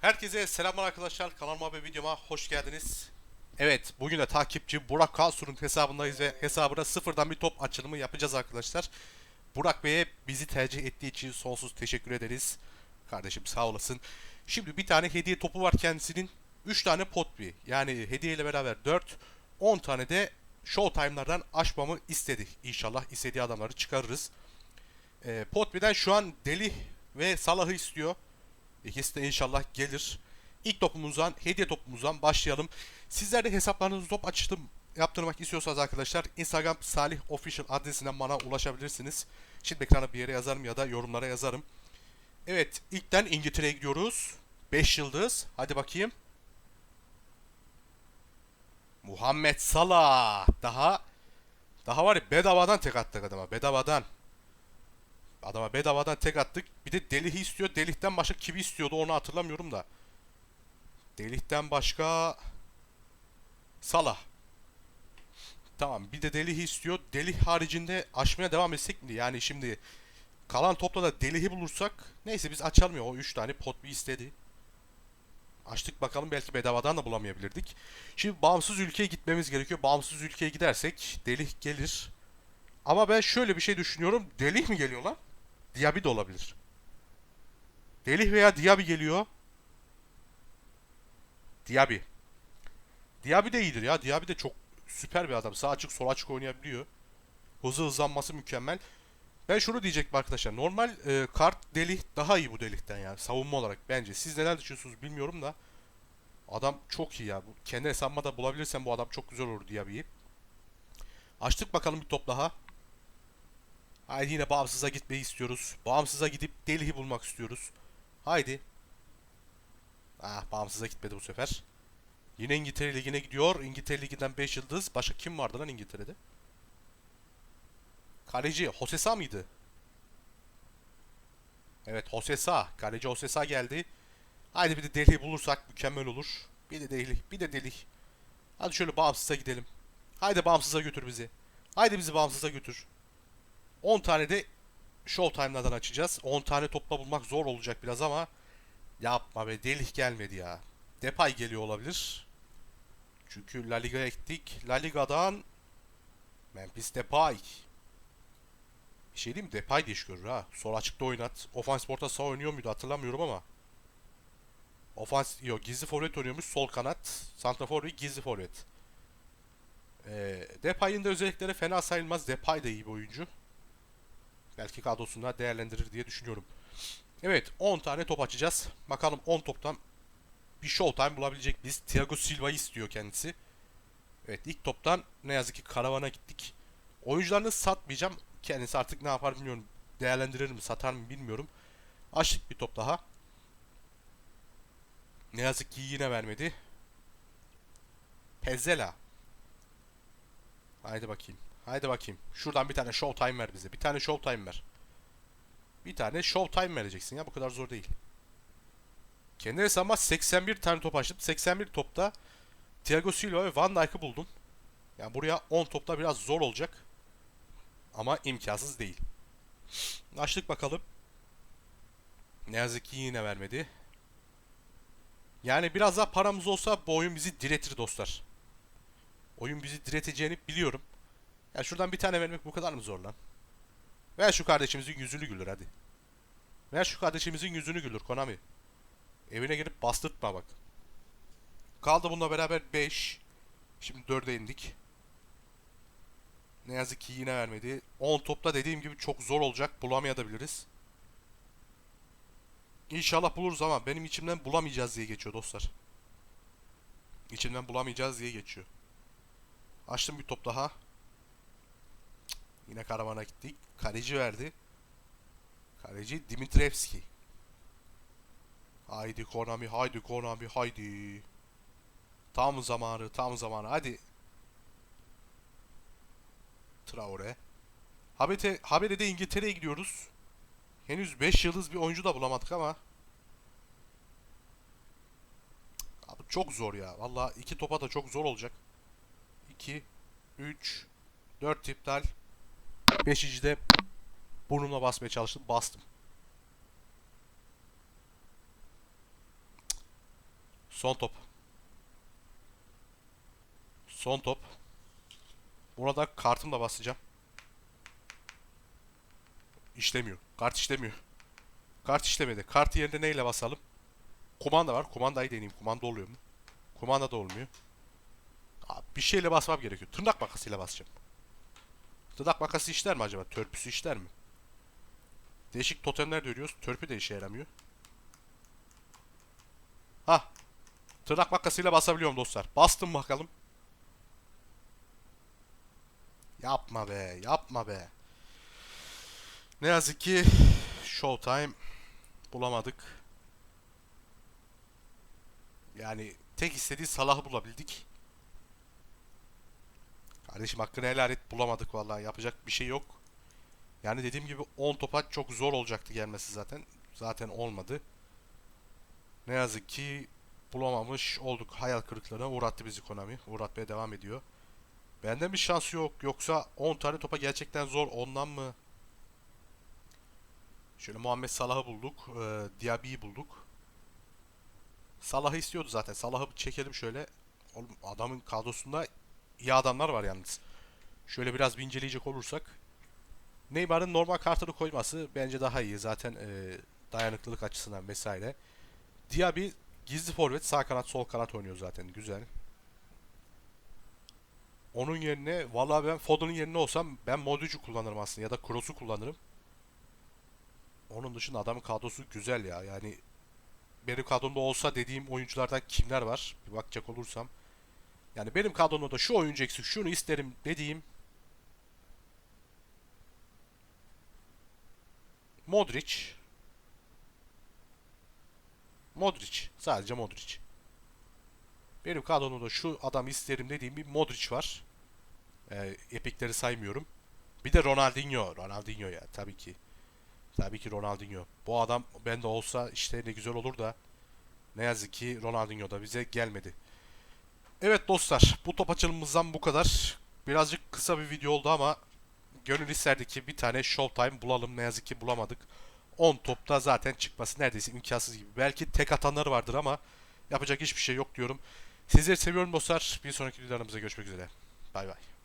Herkese selamlar arkadaşlar. Kanalıma ve videoma hoş geldiniz. Evet, bugün de takipçi Burak Kalsur'un hesabındayız ve hesabına sıfırdan bir top açılımı yapacağız arkadaşlar. Burak Bey'e bizi tercih ettiği için sonsuz teşekkür ederiz. Kardeşim sağ olasın. Şimdi bir tane hediye topu var kendisinin. 3 tane potbi. Yani hediye ile beraber 4. 10 tane de Showtime'lardan açmamı istedi. İnşallah istediği adamları çıkarırız. E, Potbi'den şu an Deli ve Salah'ı istiyor. İkisi de inşallah gelir. İlk topumuzdan, hediye topumuzdan başlayalım. Sizler de hesaplarınızı top açtım yaptırmak istiyorsanız arkadaşlar Instagram Salih Official adresinden bana ulaşabilirsiniz. Şimdi ekrana bir yere yazarım ya da yorumlara yazarım. Evet, ilkten İngiltere'ye gidiyoruz. 5 yıldız. Hadi bakayım. Muhammed Salah. Daha daha var ya bedavadan tek attık adama. Bedavadan. Adama bedavadan tek attık. Bir de Delih'i istiyor. Delih'ten başka kimi istiyordu onu hatırlamıyorum da. Delih'ten başka... Salah. Tamam bir de Delih'i istiyor. Delih haricinde açmaya devam etsek mi? Yani şimdi kalan topla da Delih'i bulursak neyse biz açalım ya o 3 tane pot bir istedi. Açtık bakalım belki bedavadan da bulamayabilirdik. Şimdi bağımsız ülkeye gitmemiz gerekiyor. Bağımsız ülkeye gidersek Delih gelir. Ama ben şöyle bir şey düşünüyorum. Delih mi geliyor lan? Diaby de olabilir. Delih veya Diaby geliyor. Diaby. Diaby de iyidir ya. Diaby de çok süper bir adam. Sağ açık sol açık oynayabiliyor. Hızı hızlanması mükemmel. Ben şunu diyecektim arkadaşlar. Normal e, kart Delih daha iyi bu Delih'ten yani. Savunma olarak bence. Siz neler düşünüyorsunuz bilmiyorum da. Adam çok iyi ya. Kendi hesabıma da bulabilirsem bu adam çok güzel olur Diaby'yi. Açtık bakalım bir top daha. Haydi yine bağımsıza gitmeyi istiyoruz. Bağımsıza gidip Delhi bulmak istiyoruz. Haydi. Ah bağımsıza gitmedi bu sefer. Yine İngiltere Ligi'ne gidiyor. İngiltere Ligi'nden 5 yıldız. Başka kim vardı lan İngiltere'de? Kaleci Hosesa mıydı? Evet Hosesa. Kaleci Hosesa geldi. Haydi bir de Delhi bulursak mükemmel olur. Bir de Delhi. Bir de Delhi. Hadi şöyle bağımsıza gidelim. Haydi bağımsıza götür bizi. Haydi bizi bağımsıza götür. 10 tane de Showtime'lardan açacağız. 10 tane topla bulmak zor olacak biraz ama yapma be Delih gelmedi ya. Depay geliyor olabilir. Çünkü La Liga'ya gittik. La Liga'dan Memphis Depay. Bir şey diyeyim mi? Depay de iş görür ha. Sol açıkta oynat. Ofans porta sağ oynuyor muydu hatırlamıyorum ama. Ofans yok gizli forvet oynuyormuş sol kanat. Santrafor ve gizli forvet. Ee, Depay'ın da özellikleri fena sayılmaz. Depay da iyi bir oyuncu. Belki kadrosunda değerlendirir diye düşünüyorum. Evet 10 tane top açacağız. Bakalım 10 toptan bir showtime bulabilecek biz. Thiago Silva'yı istiyor kendisi. Evet ilk toptan ne yazık ki karavana gittik. Oyuncularını satmayacağım. Kendisi artık ne yapar bilmiyorum. Değerlendirir mi satar mı bilmiyorum. Açtık bir top daha. Ne yazık ki yine vermedi. Pezzela. Haydi bakayım. Haydi bakayım. Şuradan bir tane showtime ver bize. Bir tane showtime ver. Bir tane showtime vereceksin ya. Bu kadar zor değil. Kendi hesabıma 81 tane top açtım. 81 topta Thiago Silva ve Van Dijk'ı buldum. Yani buraya 10 topta biraz zor olacak. Ama imkansız değil. Açtık bakalım. Ne yazık ki yine vermedi. Yani biraz daha paramız olsa bu oyun bizi diretir dostlar. Oyun bizi direteceğini biliyorum. Ya şuradan bir tane vermek bu kadar mı zor lan? Ver şu kardeşimizin yüzünü güldür hadi. Ver şu kardeşimizin yüzünü güldür Konami. Evine gelip bastırtma bak. Kaldı bununla beraber 5. Şimdi 4'e indik. Ne yazık ki yine vermedi. 10 topta dediğim gibi çok zor olacak. Bulamayabiliriz. İnşallah buluruz ama benim içimden bulamayacağız diye geçiyor dostlar. İçimden bulamayacağız diye geçiyor. Açtım bir top daha. Yine karavana gittik. Kaleci verdi. Kaleci Dimitrevski. Haydi Konami, haydi Konami, haydi. Tam zamanı, tam zamanı. Hadi. Traore. Habete, Habere'de İngiltere'ye gidiyoruz. Henüz 5 yıldız bir oyuncu da bulamadık ama. Abi çok zor ya. Valla iki topa da çok zor olacak. 2, 3, 4 iptal. 5. de burnumla basmaya çalıştım. Bastım. Son top. Son top. Burada kartımla basacağım. İşlemiyor. Kart işlemiyor. Kart işlemedi. Kart yerine neyle basalım? Kumanda var. Kumandayı deneyeyim. Kumanda oluyor mu? Kumanda da olmuyor. Bir şeyle basmam gerekiyor. Tırnak makasıyla basacağım. Tırnak makası işler mi acaba? Törpüsü işler mi? Değişik totemler görüyoruz. Törpü de işe yaramıyor. Ha. Tırnak makasıyla basabiliyorum dostlar. Bastım bakalım. Yapma be, yapma be. Ne yazık ki Showtime bulamadık. Yani tek istediği Salah'ı bulabildik. Kardeşim hakkını helal et bulamadık vallahi yapacak bir şey yok. Yani dediğim gibi 10 topa çok zor olacaktı gelmesi zaten. Zaten olmadı. Ne yazık ki bulamamış olduk. Hayal kırıklığına uğrattı bizi Konami. Uğratmaya devam ediyor. Benden bir şans yok. Yoksa 10 tane topa gerçekten zor. Ondan mı? Şöyle Muhammed Salah'ı bulduk. Ee, Diaby'i bulduk. Salah'ı istiyordu zaten. Salah'ı çekelim şöyle. Oğlum adamın kadrosunda iyi adamlar var yalnız. Şöyle biraz bir inceleyecek olursak. Neymar'ın normal kartını koyması bence daha iyi. Zaten e, dayanıklılık açısından vesaire. Diaby gizli forvet sağ kanat sol kanat oynuyor zaten. Güzel. Onun yerine vallahi ben Foden'ın yerine olsam ben Modric'i kullanırım aslında ya da Kroos'u kullanırım. Onun dışında adamın kadrosu güzel ya. Yani benim kadromda olsa dediğim oyunculardan kimler var? Bir bakacak olursam. Yani benim kadromda da şu oyuncu eksik, şunu isterim dediğim Modric. Modric. Sadece Modric. Benim kadromda da şu adam isterim dediğim bir Modric var. Ee, epikleri saymıyorum. Bir de Ronaldinho. Ronaldinho ya tabii ki. Tabii ki Ronaldinho. Bu adam bende olsa işte ne güzel olur da ne yazık ki Ronaldinho da bize gelmedi. Evet dostlar bu top açılımımızdan bu kadar. Birazcık kısa bir video oldu ama gönül isterdi ki bir tane Showtime bulalım. Ne yazık ki bulamadık. 10 topta zaten çıkması neredeyse imkansız gibi. Belki tek atanları vardır ama yapacak hiçbir şey yok diyorum. Sizleri seviyorum dostlar. Bir sonraki videolarımızda görüşmek üzere. Bay bay.